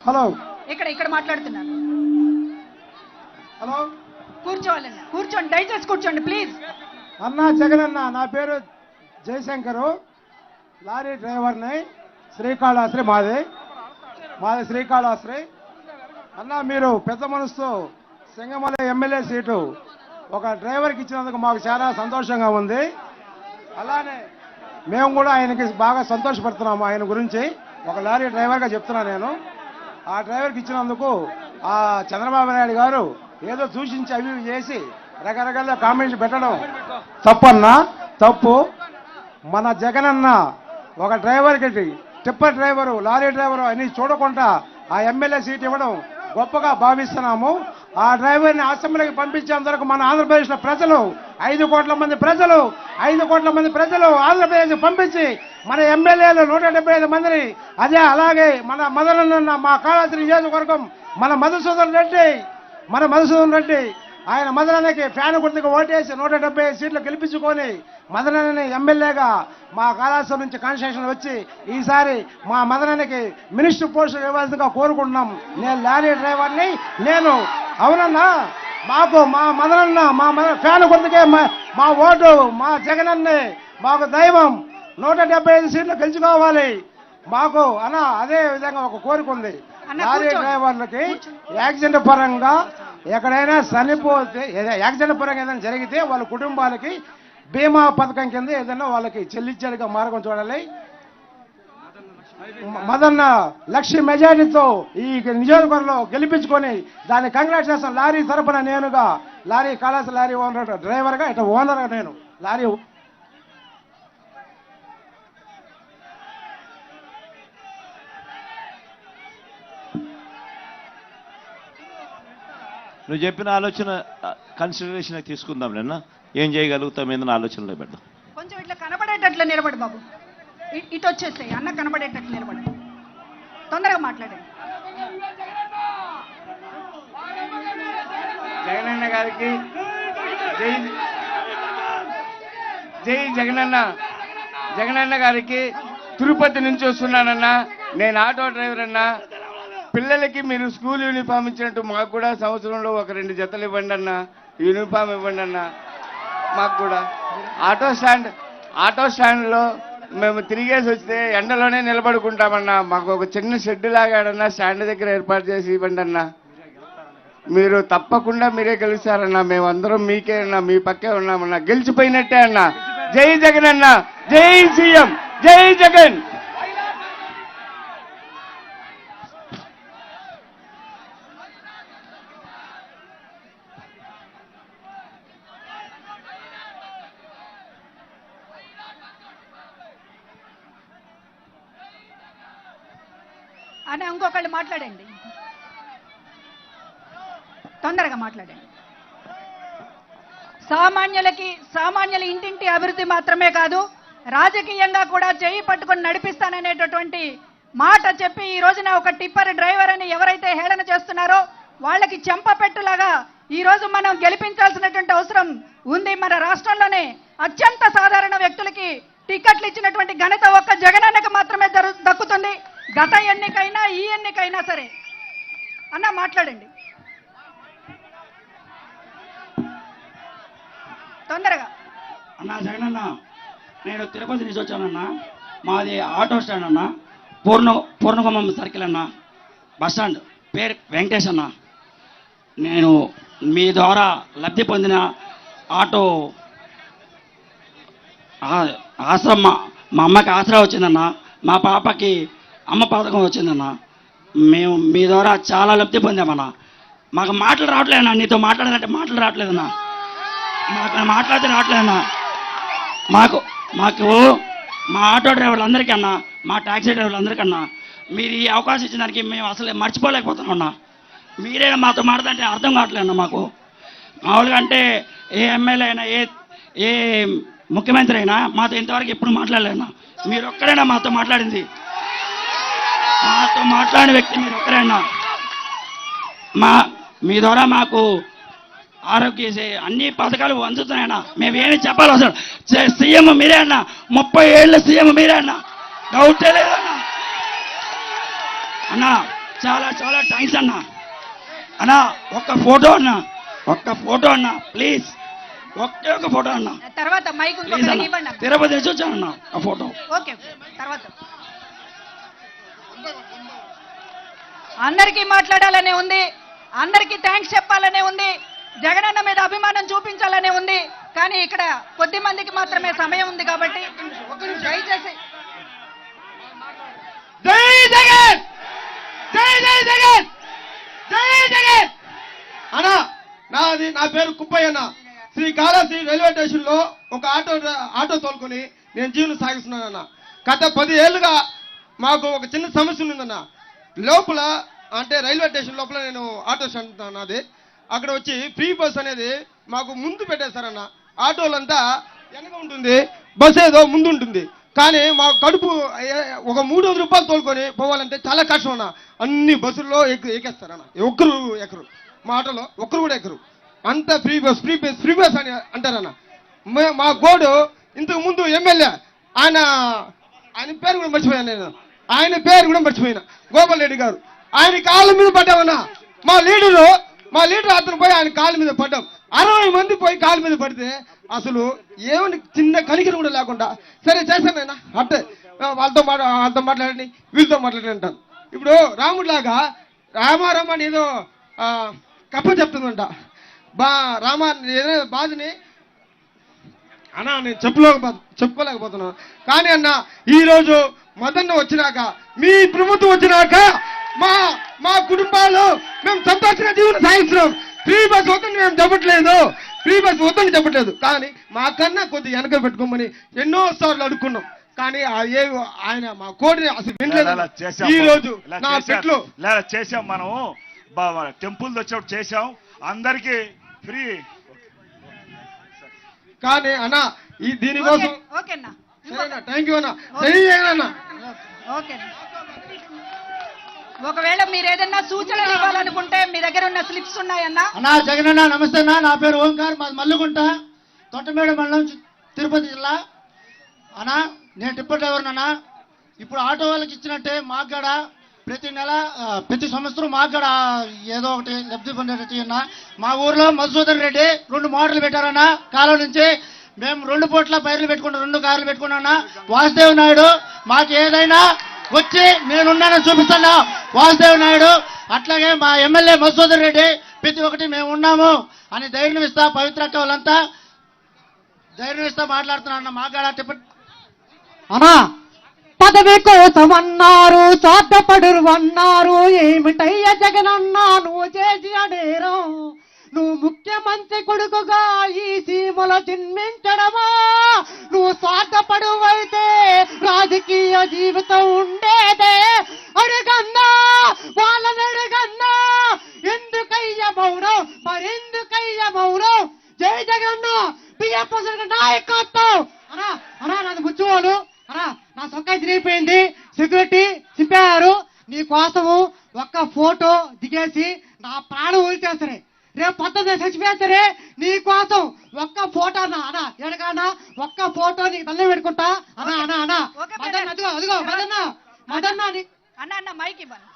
Hello. ఇక్కడ ఇక్కడ మాట్లాడుతున్నారు. హలో. కూర్చోవాలన్న కూర్చోండి దయచేసి కూర్చోండి ప్లీజ్. అన్నా జగన్ అన్న నా పేరు జయశంకరు. లారీ డ్రైవర్ని శ్రీకాళహస్త్రి మాది. మాది శ్రీకాళహస్త్రి అన్న మీరు పెద్ద మనసుతో సింగమల ఎమ్మెల్యే సీటు ఒక డ్రైవర్కి ఇచ్చినందుకు మాకు చాలా సంతోషంగా ఉంది. అలానే మేము కూడా ఆయనకి బాగా సంతోషపడుతున్నాము ఆయన గురించి. ఒక లారీ డ్రైవర్గా చెప్తున్నా నేను. ఆ డ్రైవర్కి ఇచ్చినందుకు ఆ చంద్రబాబు నాయుడు గారు ఏదో సూచించి అవి చేసి రకరకాల కామెంట్స్ పెట్టడం తప్పన్నా తప్పు. మన జగనన్న ఒక డ్రైవర్కి టిప్పర్ డ్రైవరు లారీ డ్రైవరు అని చూడకుండా ఆ ఎమ్మెల్యే సీట్ ఇవ్వడం గొప్పగా భావిస్తున్నాము. ఆ డ్రైవర్ని అసెంబ్లీకి పంపించేందుకు మన ఆంధ్రప్రదేశ్లో ప్రజలు ఐదు కోట్ల మంది ప్రజలు ఐదు కోట్ల మంది ప్రజలు ఆంధ్రప్రదేశ్ పంపించి మన ఎమ్మెల్యేలు నూట డెబ్బై ఐదు మందిని అదే అలాగే మన మదనన్న మా కాళాద్రి నియోజకవర్గం మన మధుసూదన్ రెడ్డి మన మధుసూదన్ రెడ్డి ఆయన మదనన్నకి ఫ్యాన్ గుర్తుకు ఓటేసి నూట డెబ్బై సీట్లు గెలిపించుకొని మదనన్నని ఎమ్మెల్యేగా మా కళాశాల నుంచి కాన్స్టిట్యూషన్ వచ్చి ఈసారి మా మదనన్నకి మినిస్టర్ పోస్ట్ ఇవ్వాల్సిందిగా కోరుకుంటున్నాం. నేను లారీ డ్రైవర్ని నేను అవునన్నా మాకు మా మదనన్న మా మద ఫ్యాన్ గుర్తుకే మా మా ఓటు మా జగనన్నే మాకు దైవం. నూట డెబ్బై ఐదు సీట్లు గెలుచుకోవాలి. మాకు అన్న అదే విధంగా ఒక కోరిక ఉంది. లారీ. డ్రైవర్లకి యాక్సిడెంట్ పరంగా ఎక్కడైనా చనిపోతే యాక్సిడెంట్ పరంగా ఏదైనా జరిగితే వాళ్ళ కుటుంబాలకి బీమా పథకం కింద ఏదైనా వాళ్ళకి చెల్లించేదిగా మార్గం చూడాలి. మదన్న లక్ష మెజారిటీతో ఈ నియోజకవర్గంలో గెలిపించుకొని దాన్ని కంగ్రాట్స్ చేస్తాను లారీ తరపున నేనుగా లారీ కళాశాల లారీ ఓనర్ డ్రైవర్గా ఇట్లా ఓనర్గా నేను. లారీ నువ్వు చెప్పిన ఆలోచన కన్సిడరేషన్ తీసుకుందాం నిన్న ఏం చేయగలుగుతాం ఏదైనా ఆలోచనలో పెడదాం. కొంచెం ఇట్లా కనపడేటట్లు నిలబడు బాబు. ఇటు వచ్చేసాయి అన్న కనపడేటట్లు నిలబడు. తొందరగా మాట్లాడండి జగనన్న గారికి జై జై జగనన్న. జగనన్న గారికి తిరుపతి నుంచి వస్తున్నానన్నా. నేను ఆటో డ్రైవర్ అన్నా పిల్లలకి మీరు స్కూల్ యూనిఫామ్ ఇచ్చినట్టు మాకు కూడా సంవత్సరంలో ఒక రెండు జతలు ఇవ్వండి అన్న. యూనిఫామ్ ఇవ్వండి అన్న. మాకు కూడా. ఆటో స్టాండ్ ఆటో స్టాండ్లో మేము తిరిగేసి వస్తే ఎండలోనే నిలబడుకుంటామన్నా. మాకు ఒక చిన్న షెడ్ లాగాడన్నా స్టాండ్ దగ్గర ఏర్పాటు చేసి ఇవ్వండి అన్నా. మీరు తప్పకుండా మీరే గెలుస్తారన్నా. మేమందరం మీకే అన్నా మీ పక్కే ఉన్నామన్నా. గెలిచిపోయినట్టే అన్నా. జై జగన్ అన్న. జై సీఎం. జై జగన్. అని ఇంకొకళ్ళు మాట్లాడండి. తొందరగా మాట్లాడండి. సామాన్యులకి సామాన్యుల ఇంటింటి అభివృద్ధి మాత్రమే కాదు రాజకీయంగా కూడా చేయి పట్టుకొని నడిపిస్తాననేటటువంటి మాట చెప్పి ఈ రోజున ఒక టిప్పర్ డ్రైవర్ అని ఎవరైతే హేళన చేస్తున్నారో వాళ్ళకి చెంపపెట్టులాగా ఈ రోజు మనం గెలిపించాల్సినటువంటి అవసరం ఉంది. మన రాష్ట్రంలోనే అత్యంత సాధారణ వ్యక్తులకి టికెట్లు ఇచ్చినటువంటి ఘనత ఒక్క జగనన్నకు మాత్రమే దక్కుతుంది. గత ఎన్నికైనా ఈ ఎన్నికైనా సరే. అన్న మాట్లాడండి. తొందరగా. అన్నా జగనన్న నేను తిరుపతి నుంచి వచ్చానన్నా. మాది ఆటో స్టాండ్ అన్న. పూర్ణ పూర్ణకుమం సర్కిల్ అన్న. బస్ స్టాండ్ పేరు వెంకటేష్ అన్న. నేను మీ ద్వారా లబ్ధి పొందిన ఆటో ఆశ్రమ మా అమ్మకి ఆసరా వచ్చిందన్న. మా పాపకి అమ్మ పథకం వచ్చిందన్న. మేము మీ ద్వారా చాలా లబ్ధి పొందామన్నా. మాకు మాటలు రావట్లేదన్నా. నీతో మాట్లాడాలంటే మాటలు రావట్లేదన్నా. మాకు మాట్లాడితే రావట్లేదన్నా. మాకు మాకు మా ఆటో డ్రైవర్లందరికీ అన్నా మా ట్యాక్సీ డ్రైవర్లందరికన్నా మీరు ఈ అవకాశం ఇచ్చిన దానికి మేము అసలు మర్చిపోలేకపోతున్నాం అన్నా మీరే మాతో మాట్లాడంటే అర్థం కావట్లేదన్నా మాకు. మామూలుగా అంటే ఏ ఎమ్మెల్యే అయినా ఏ ఏ ముఖ్యమంత్రి అయినా మాతో ఇంతవరకు ఎప్పుడు మాట్లాడలేనా మీరు ఒక్కరైనా మాతో మాట్లాడింది. మాతో మాట్లాడిన వ్యక్తి మీరు ఒక్కరైనా మా మీ ద్వారా మాకు ఆరోగ్య అన్ని పథకాలు అందుతున్నాయన్న. మేము ఏమి చెప్పాలి అసలు? సీఎం మీరే అన్న. ముప్పై ఏళ్ళ సీఎం మీరే అన్న. డౌటే లేదన్న. అన్న చాలా చాలా థ్యాంక్స్ అన్న. అన్న ఒక్క ఫోటో అన్న. ఒక్క ఫోటో అన్న ప్లీజ్. ఒకే ఒక ఫోటో అన్న. తర్వాత ప్లీజ్ అన్న. తిరుపతి నుంచి వచ్చానన్న ఆ ఫోటో. ఓకే. తర్వాత. అందరికీ మాట్లాడాలనే ఉంది. అందరికీ థ్యాంక్స్ చెప్పాలనే ఉంది. జగనన్న మీద అభిమానం చూపించాలనే ఉంది. కానీ ఇక్కడ కొద్ది మందికి మాత్రమే సమయం ఉంది కాబట్టి దయచేసి. జై జగన్! జై జై జగన్! జై జగన్! అన్నా నాది నా పేరు కుప్పయ్యన్న శ్రీ కాళాశ్రీ రైల్వే స్టేషన్లో ఒక ఆటో ఆటో తోలుకొని నేను జీవనం సాగిస్తున్నానన్న. గత పది ఏళ్ళుగా మాకు ఒక చిన్న సమస్య ఉందన్న. లోపల అంటే రైల్వే స్టేషన్ లోపల నేను ఆటో స్టాండ్ అన్నది అక్కడ వచ్చి ఫ్రీ బస్ అనేది మాకు ముందు పెట్టేస్తారన్న ఆటోలంతా వెనక ఉంటుంది బస్ ఏదో ముందు ఉంటుంది. కానీ మా కడుపు ఒక మూడు వందల రూపాయలు తోలుకొని పోవాలంటే చాలా కష్టం అన్న. అన్ని బస్సుల్లో ఎక్కి ఎక్కేస్తారన్న. ఒక్కరు ఎక్కరు. మా ఆటోలో ఒక్కరు కూడా ఎక్కరు. అంత free bus free bus free bus అని అంటారన్న. మే- మా గోడు ఇంతకు ముందు ఎమ్మెల్యే ఆయన ఆయన పేరు కూడా మర్చిపోయాను నేను. ఆయన పేరు కూడా మర్చిపోయినా. గోపాల్ రెడ్డి గారు. ఆయన కాళ్ళ మీద పడ్డామన్నా. మా లీడరు మా లీడర్ అతను పోయి ఆయన కాళ్ళ మీద పడ్డాం. అరవై మంది పోయి కాళ్ళ మీద పడితే అసలు ఏమని చిన్న కణికిన కూడా లేకుండా సరే చేశానైనా అంటే వాళ్ళతో మాట వాళ్ళతో మాట్లాడండి వీళ్ళతో మాట్లాడండి అంటాను ఇప్పుడు రాముడిలాగా రామారామ అని ఏదో కప్ప చెప్తుందంట. బా రామ ఏదో బాధని అన్నా నేను చెప్పలేకపో చెప్పుకోలేకపోతున్నాను. కానీ అన్న ఈరోజు మదన్న వచ్చినాక మీ ప్రభుత్వం వచ్చినాక మా మా కుటుంబాలు మేము సంతోషంగా జీవనం సాగిస్తున్నాం ఫ్రీ బస్ వద్దని మేము చెప్పట్లేదు. ఫ్రీ బస్ వద్దని చెప్పట్లేదు. కానీ మా కన్నా కొద్దిగా వెనక పెట్టుకోమని ఎన్నో సార్లు అడుక్కున్నాం. కానీ ఆ ఏ ఆయన మా కోడిని అసలు వినలేదు. ఈ రోజు నా. పెట్లు ఇలా చేసాం మనం టెంపుల్ వచ్చేప్పుడు చేసాం అందరికి ఫ్రీ. కానీ అన్న ఈ దీనికోసం ఓకే అన్న. థ్యాంక్ యూ అన్న. అన్న. ఓకే. ఒకవేళ మీరు ఏదన్నా సూచనలు ఇవ్వాలనుకుంటే మీ దగ్గర ఉన్న స్లిప్స్ ఉన్నాయన్నా? అన్నా అన్న నమస్తే అన్న. నా పేరు ఓంకార్ మాది మల్లుగుంట తొట్టమేడ మండలం తిరుపతి జిల్లా. అన్నా నేను టిప్పర్ డ్రైవర్ అన్నా. ఇప్పుడు ఆటో వాళ్ళకి ఇచ్చినట్టే మాకు కూడా ప్రతి నెల ప్రతి సంవత్సరం మాకు కూడా ఏదో ఒకటి లబ్ధి పొందేటట్టు అన్న. మా ఊర్లో మధుసూదన్ రెడ్డి రెండు మోటార్లు పెట్టారన్న. కాలం నుంచి మేము రెండు పూట్ల పైర్లు పెట్టుకుంటాం రెండు కార్లు పెట్టుకున్నా వాసుదేవ్ నాయుడు మాకు ఏదైనా వచ్చి నేనున్నానని చూపిస్తున్నా వాసుదేవ్ నాయుడు అట్లాగే మా ఎమ్మెల్యే మధుసూదర్ రెడ్డి ప్రతి ఒక్కటి మేము ఉన్నాము అని ధైర్యం ఇస్తా పవిత్ర వాళ్ళంతా ధైర్యం ఇస్తా మాట్లాడుతున్నా మాగాడ అనా పదవి కోసమన్నారు అన్నారు అన్నారు ఏమిటయ్య జగనన్నా నువ్వు చేసి అడేరా? నువ్వు ముఖ్యమంత్రి కొడుకుగా ఈ సీమలో జన్మించడమా? నువ్వు స్వార్థపడు అయితే రాజకీయ జీవితం ఉండేదే. అడుగన్నా వాళ్ళని అడుగన్నా ఎందుకయ్య మౌనం? మరెందుకయ్య మౌనం? జై జగన్న పిఎఫ్ నాయకత్వం. అనా అరా నాది ముచ్చువాడు అరా నా సొక్క తిరిగిపోయింది. సెక్యూరిటీ చింపారు. నీ కోసము ఒక్క ఫోటో దిగేసి నా ప్రాణం వదిలిచేస్తారే రేపు పొద్దున్న చచ్చిపోయేస్తారే నీ కోసం ఒక్క ఫోటో అన్నా అనా ఎడగానా ఒక్క ఫోటో నీకు తల్లి పెట్టుకుంటా. అనా అనా అనా మదన్న అదిగో అదిగో మదన్న మదన్న నీ అన్న అన్న మైక్ ఇవ్వండి